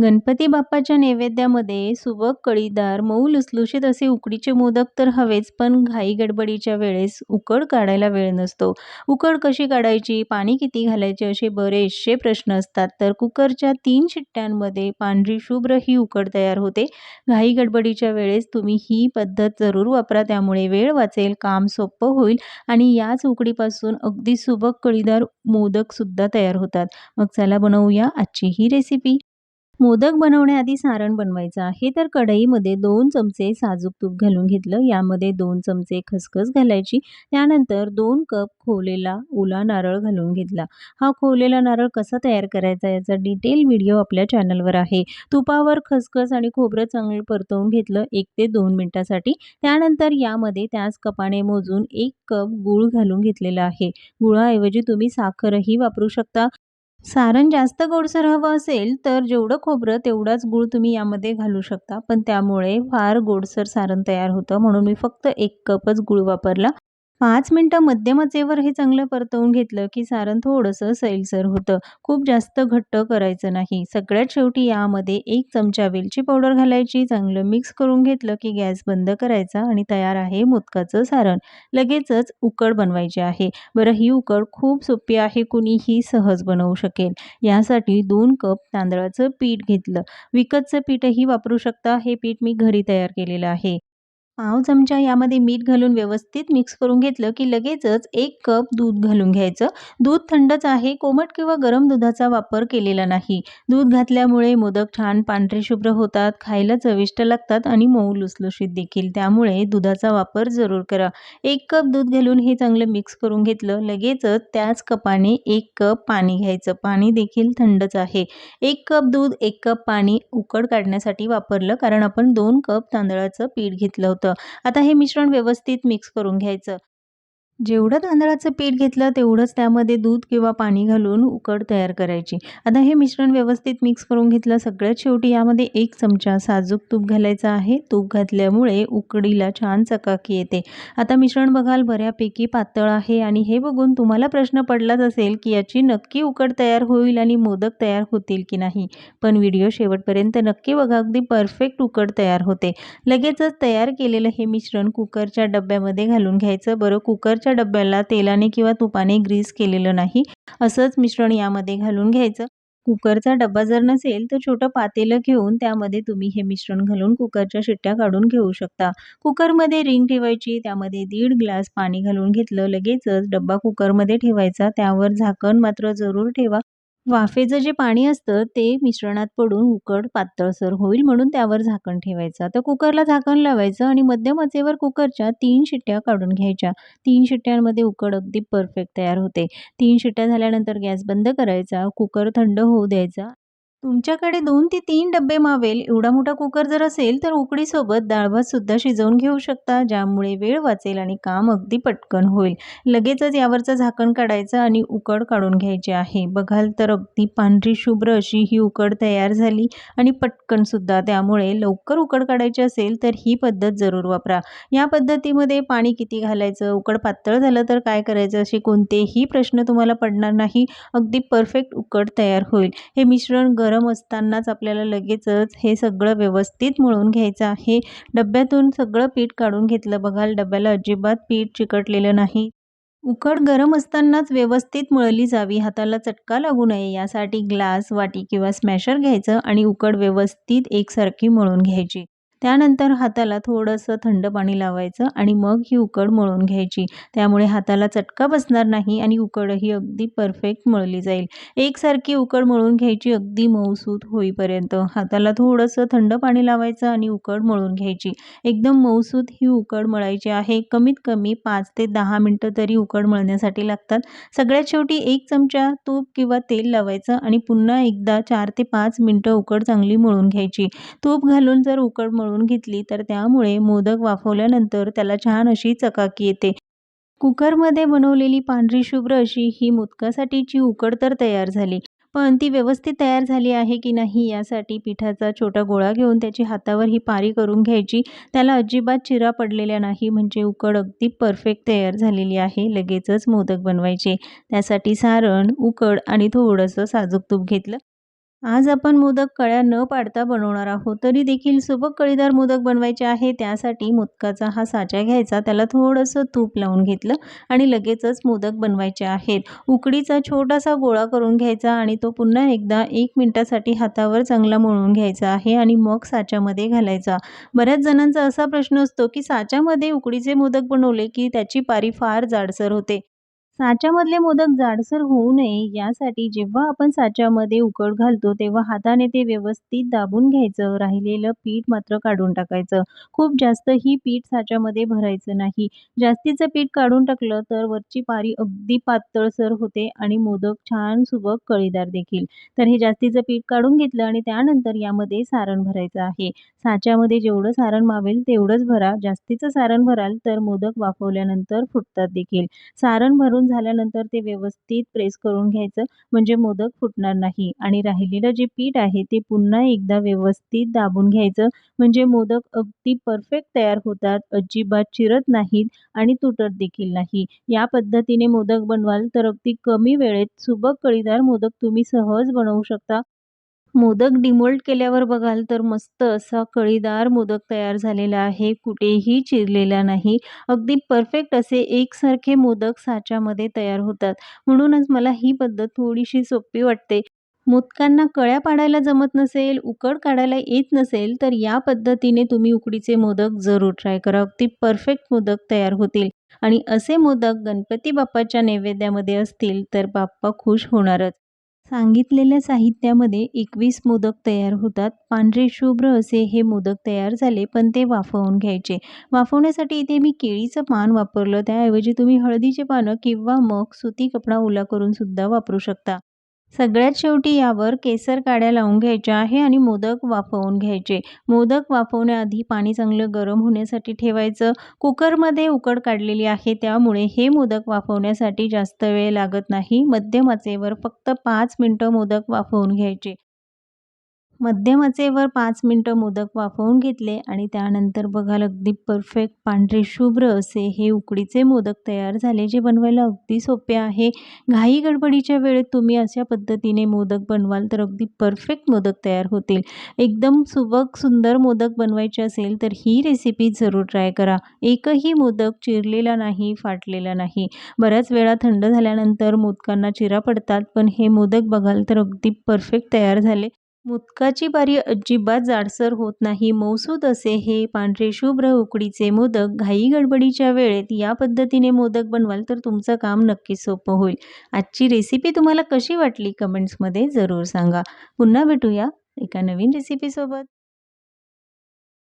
गणपती बाप्पाच्या नैवेद्यामध्ये सुबक, कळीदार, मऊ लुसलुशीत असे उकडीचे मोदक तर हवेच, पण घाई-गडबडीच्या वेळेस उकड काढायला वेळ नसतो. उकड कशी काढायची, पाणी किती घालायचे असे बरेचसे प्रश्न असतात. तर कुकरच्या तीन शिट्ट्यांमध्ये पांढरी शुभ्र ही उकड तयार होते. घाई-गडबडीच्या वेळेस तुम्ही ही पद्धत जरूर वापरा. त्यामुळे वेळ वाचेल, काम सोपं होईल आणि याच उकडीपासून अगदी सुबक, कळीदार मोदकसुद्धा तयार होतात. मग चला बनवूया आजची ही रेसिपी. मोदक बनवण्याआधी सारण बनवायचं आहे. तर कढईमध्ये दोन चमचे साजूक तूप घालून घेतलं. यामध्ये दोन चमचे खसखस घालायची. त्यानंतर दोन कप खोवलेला ओला नारळ घालून घेतला. हा खोवलेला नारळ कसा तयार करायचा याचा डिटेल व्हिडिओ आपल्या चॅनलवर आहे. तुपावर खसखस आणि खोबरं चांगलं परतवून घेतलं एक ते दोन मिनटासाठी. त्यानंतर यामध्ये त्याच कपाने मोजून एक कप गूळ घालून घेतलेला आहे. गुळाऐवजी तुम्ही साखरही वापरू शकता. सारण जास्त गोडसर हवं असेल तर जेवढं खोबरं तेवढाच गूळ तुम्ही यामध्ये घालू शकता. पण त्यामुळे फार गोडसर सारण तयार होतं. म्हणून मी फक्त एक कपच गूळ वापरला. पाच मिनटं मध्यमचेवर हे चांगलं परतवून घेतलं की सारण थोडंसं सैलसर होतं. खूप जास्त घट्ट करायचं नाही. सगळ्यात शेवटी यामध्ये एक चमचा वेलची पावडर घालायची चांगलं मिक्स करून घेतलं की गॅस बंद करायचा आणि तयार आहे मोदकाचं सारण. लगेचच उकड बनवायची आहे. बरं ही उकड खूप सोपी आहे कुणीही सहज बनवू शकेल. यासाठी दोन कप तांदळाचं पीठ घेतलं. विकतचं पीठही वापरू शकता. हे पीठ मी घरी तयार केलेलं आहे. पाव चमचा यामध्ये मीठ घालून व्यवस्थित मिक्स करून घेतलं की लगेचच एक कप दूध घालून घ्यायचं. दूध थंडच आहे कोमट किंवा गरम दुधाचा वापर केलेला नाही. दूध घातल्यामुळे मोदक छान पांढरे शुभ्र होतात खायला चविष्ट लागतात आणि मऊ लुसलुशीत देखील. त्यामुळे दुधाचा वापर जरूर करा. एक कप दूध घालून हे चांगलं मिक्स करून घेतलं लगेचच त्याच कपाने एक कप पाणी घ्यायचं. पाणी देखील थंडच आहे. एक कप दूध एक कप पाणी उकड काढण्यासाठी वापरलं कारण आपण दोन कप तांदळाचं पीठ घेतलं होतं. आता हे मिश्रण व्यवस्थित मिक्स करून घ्यायचं. जेवढं तांदळाचं पीठ घेतलं तेवढंच त्यामध्ये दूध किंवा पाणी घालून उकड तयार करायची. आता हे मिश्रण व्यवस्थित मिक्स करून घेतलं सगळ्यात शेवटी यामध्ये एक चमचा साजूक तूप घालायचं आहे. तूप घातल्यामुळे उकडीला छान चकाकी येते. आता मिश्रण बघाल बऱ्यापैकी पातळ आहे आणि हे बघून तुम्हाला प्रश्न पडलाच असेल की याची नक्की उकड तयार होईल आणि मोदक तयार होतील की नाही. पण व्हिडिओ शेवटपर्यंत नक्की बघा अगदी परफेक्ट उकड तयार होते. लगेचच तयार केलेलं हे मिश्रण कुकरच्या डब्यामध्ये घालून घ्यायचं. बरं कुकरच्या डब्याला तेलाने किंवा तुपाने ग्रीस केलेलं नाही. असंच मिश्रण यामध्ये घालून घ्यायचं. कुकरचा डब्बा जर नसेल तर छोटं पातेलं घेऊन त्यामध्ये तुम्ही हे मिश्रण घालून कुकरच्या शिट्ट्या काढून घेऊ शकता. कुकरमध्ये रिंग ठेवायची त्यामध्ये दीड ग्लास पाणी घालून घेतलं लगेचच डब्बा कुकरमध्ये ठेवायचा. त्यावर झाकण मात्र जरूर ठेवा. वाफेचं जे पाणी असतं ते मिश्रणात पडून उकड पातळसर होईल म्हणून त्यावर झाकण ठेवायचं. तर कुकरला झाकण लावायचं आणि मध्यम आचेवर कुकरच्या तीन शिट्ट्या काढून घ्यायच्या. तीन शिट्ट्यांमध्ये उकड अगदी परफेक्ट तयार होते. तीन शिट्ट्या झाल्यानंतर गॅस बंद करायचा कुकर थंड होऊ द्यायचा तुमच्याकडे दोन ते तीन डब्बे मावेल. एवढा मोठा कुकर जर असेल तर उकडीसोबत डाळ शिजवून घेऊ शकता ज्यामुळे वेळ वाचेल आणि काम अगदी पटकन होईल. लगेचच यावरचं झाकण काढायचं आणि उकड काढून घ्यायची आहे. बघाल तर अगदी पांढरी शुभ्र अशी ही उकड तयार झाली आणि पटकनसुद्धा त्यामुळे लवकर उकड काढायची असेल तर ही पद्धत जरूर वापरा. या पद्धतीमध्ये पाणी किती घालायचं उकड पातळ झालं तर काय करायचं असे कोणतेही प्रश्न तुम्हाला पडणार नाही. अगदी परफेक्ट उकड तयार होईल. हे मिश्रण गरम असतानाच आपल्याला लगेचच हे सगळं व्यवस्थित मळून घ्यायचं आहे. डब्यातून सगळं पीठ काढून घेतलं बघाल डब्याला अजिबात पीठ चिकटलेलं नाही. उकड गरम असतानाच व्यवस्थित मळली जावी. हाताला चटका लागू नये. यासाठी ग्लास वाटी किंवा स्मॅशर घ्यायचं आणि उकड व्यवस्थित एकसारखी मळून घ्यायची. त्यानंतर हाताला थोडंसं थंड पाणी लावायचं आणि मग ही उकड मळून घ्यायची. त्यामुळे हाताला चटका बसणार नाही आणि उकडही अगदी परफेक्ट मळली जाईल. एकसारखी उकड मळून घ्यायची अगदी मऊसूत होईपर्यंत. हाताला थोडंसं थंड पाणी लावायचं आणि उकड मळून घ्यायची. एकदम मऊसूत ही उकड मळायची आहे. कमीत कमी पाच ते दहा मिनटं तरी उकड मळण्यासाठी लागतात. सगळ्यात शेवटी एक चमचा तूप किंवा तेल लावायचं आणि पुन्हा एकदा चार ते पाच मिनटं उकड चांगली मळून घ्यायची. तूप घालून जर उकड मळून मळून घेतली तर त्यामुळे मोदक वाफवल्यानंतर त्याला छान अशी चकाकी येते. कुकरमध्ये बनवलेली पांढरी शुभ्र अशी ही मोदकासाठीची उकड तर तयार झाली पण ती व्यवस्थित तयार झाली आहे की नाही यासाठी पिठाचा छोटा गोळा घेऊन त्याची हातावर ही पारी करून घ्यायची. त्याला अजिबात चिरा पडलेल्या नाही म्हणजे उकड अगदी परफेक्ट तयार झालेली आहे लगेचच मोदक बनवायचे. त्यासाठी सारण उकड आणि थोडंसं साजूक तूप घेतलं. आज आपण मोदक कळ्या न पाडता बनवणार आहोत. तरी देखील सुबक कळीदार मोदक बनवायचे आहे त्यासाठी मोदकाचा हा साचा घ्यायचा त्याला थोडंसं तूप लावून घेतलं आणि लगेचच मोदक बनवायचे आहेत. उकडीचा छोटासा गोळा करून घ्यायचा आणि तो पुन्हा एकदा एक मिनटासाठी हातावर चांगला मळून घ्यायचा आहे आणि मग साच्यामध्ये घालायचा. बऱ्याच जणांचा असा प्रश्न असतो की साच्यामध्ये उकडीचे मोदक बनवले की त्याची पारी फार जाडसर होते. साच्यामधले मोदक जाडसर होऊ नये यासाठी जेव्हा आपण साच्यामध्ये उकड घालतो तेव्हा हाताने ते व्यवस्थित दाबून घ्यायचं. राहिलेलं पीठ मात्र काढून टाकायचं. खूप जास्त ही पीठ साच्यामध्ये भरायचं नाही. जास्तीचं पीठ काढून टाकलं तर वरची पारी अगदी पातळसर होते आणि मोदक छान सुबक कळीदार देखील. तर हे जास्तीचं पीठ काढून घेतलं आणि त्यानंतर यामध्ये सारण भरायचं आहे. साच्यामध्ये जेवढं सारण मावेल तेवढंच भरा. जास्तीचं सारण भराल तर मोदक वाफवल्यानंतर फुटतात देखील. सारण भरून झाल्यानंतर ते व्यवस्थित प्रेस करून घ्यायचं. म्हणजे मोदक फुटणार नाही. आणि राहिलेलं जे पीठ आहे ते पुन्हा एकदा व्यवस्थित दाबून घ्यायचं. म्हणजे मोदक अगदी परफेक्ट तयार होतात. अजिबात चिरत नाहीत आणि तुटत देखील नाही. या पद्धतीने मोदक बनवाल तर अगदी कमी वेळेत सुबक कळीदार मोदक तुम्ही सहज बनवू शकता. मोदक डिमोल्ट केल्यावर बघाल तर मस्त असा कळीदार मोदक तयार झालेला आहे. कुठेही चिरलेला नाही. अगदी परफेक्ट असे एकसारखे मोदक साच्यामध्ये तयार होतात. म्हणूनच मला ही पद्धत थोडीशी सोपी वाटते. मोदकांना कळ्या पाडायला जमत नसेल उकड काढायला येत नसेल तर या पद्धतीने तुम्ही उकडीचे मोदक जरूर ट्राय करा. अगदी परफेक्ट मोदक तयार होतील. आणि असे मोदक गणपती बाप्पाच्या नैवेद्यामध्ये असतील तर बाप्पा खुश होणारच. सांगितलेल्या साहित्यामध्ये एकवीस मोदक तयार होतात. पांढरे शुभ्र असे हे मोदक तयार झाले पण ते वाफवून घ्यायचे. वाफवण्यासाठी इथे मी केळीचं पान वापरलं. त्याऐवजी तुम्ही हळदीचे पानं किंवा मग सुती कपडा ओला करून सुद्धा वापरू शकता. सगळ्यात शेवटी यावर केसर काड्या लावून घ्यायच्या आहे आणि मोदक वाफवून घ्यायचे. मोदक वाफवण्याआधी पाणी चांगलं गरम होण्यासाठी ठेवायचं. कुकरमध्ये उकड काढलेली आहे त्यामुळे हे मोदक वाफवण्यासाठी जास्त वेळ लागत नाही. मध्यम आचेवर फक्त पाच मिनटं मोदक वाफवून घ्यायचे. मध्यम आचेवर पाच मिनटं मोदक वाफवून घेतले आणि त्यानंतर बघाल अगदी परफेक्ट पांढरे शुभ्र असे हे उकडीचे मोदक तयार झाले जे बनवायला अगदी सोपे आहे. घाई गडबडीच्या वेळेत तुम्ही अशा पद्धतीने मोदक बनवाल तर अगदी परफेक्ट मोदक तयार होतील. एकदम सुबक सुंदर मोदक बनवायचे असेल तर ही रेसिपी जरूर ट्राय करा. एकही मोदक चिरलेला नाही फाटलेला नाही. बऱ्याच वेळा थंड झाल्यानंतर मोदकांना चिरा पडतात पण हे मोदक बघाल तर अगदी परफेक्ट तयार झाले. मोदकाची बारी अजिबात जाडसर होत नाही. मौसूद असे हे पांढरे शुभ्र उकडीचे मोदक घाई गडबडीच्या वेळेत या पद्धतीने मोदक बनवाल तर तुमचं काम नक्की सोपं होईल. आजची रेसिपी तुम्हाला कशी वाटली? कमेंट्समध्ये जरूर सांगा. पुन्हा भेटूया एका नवीन रेसिपीसोबत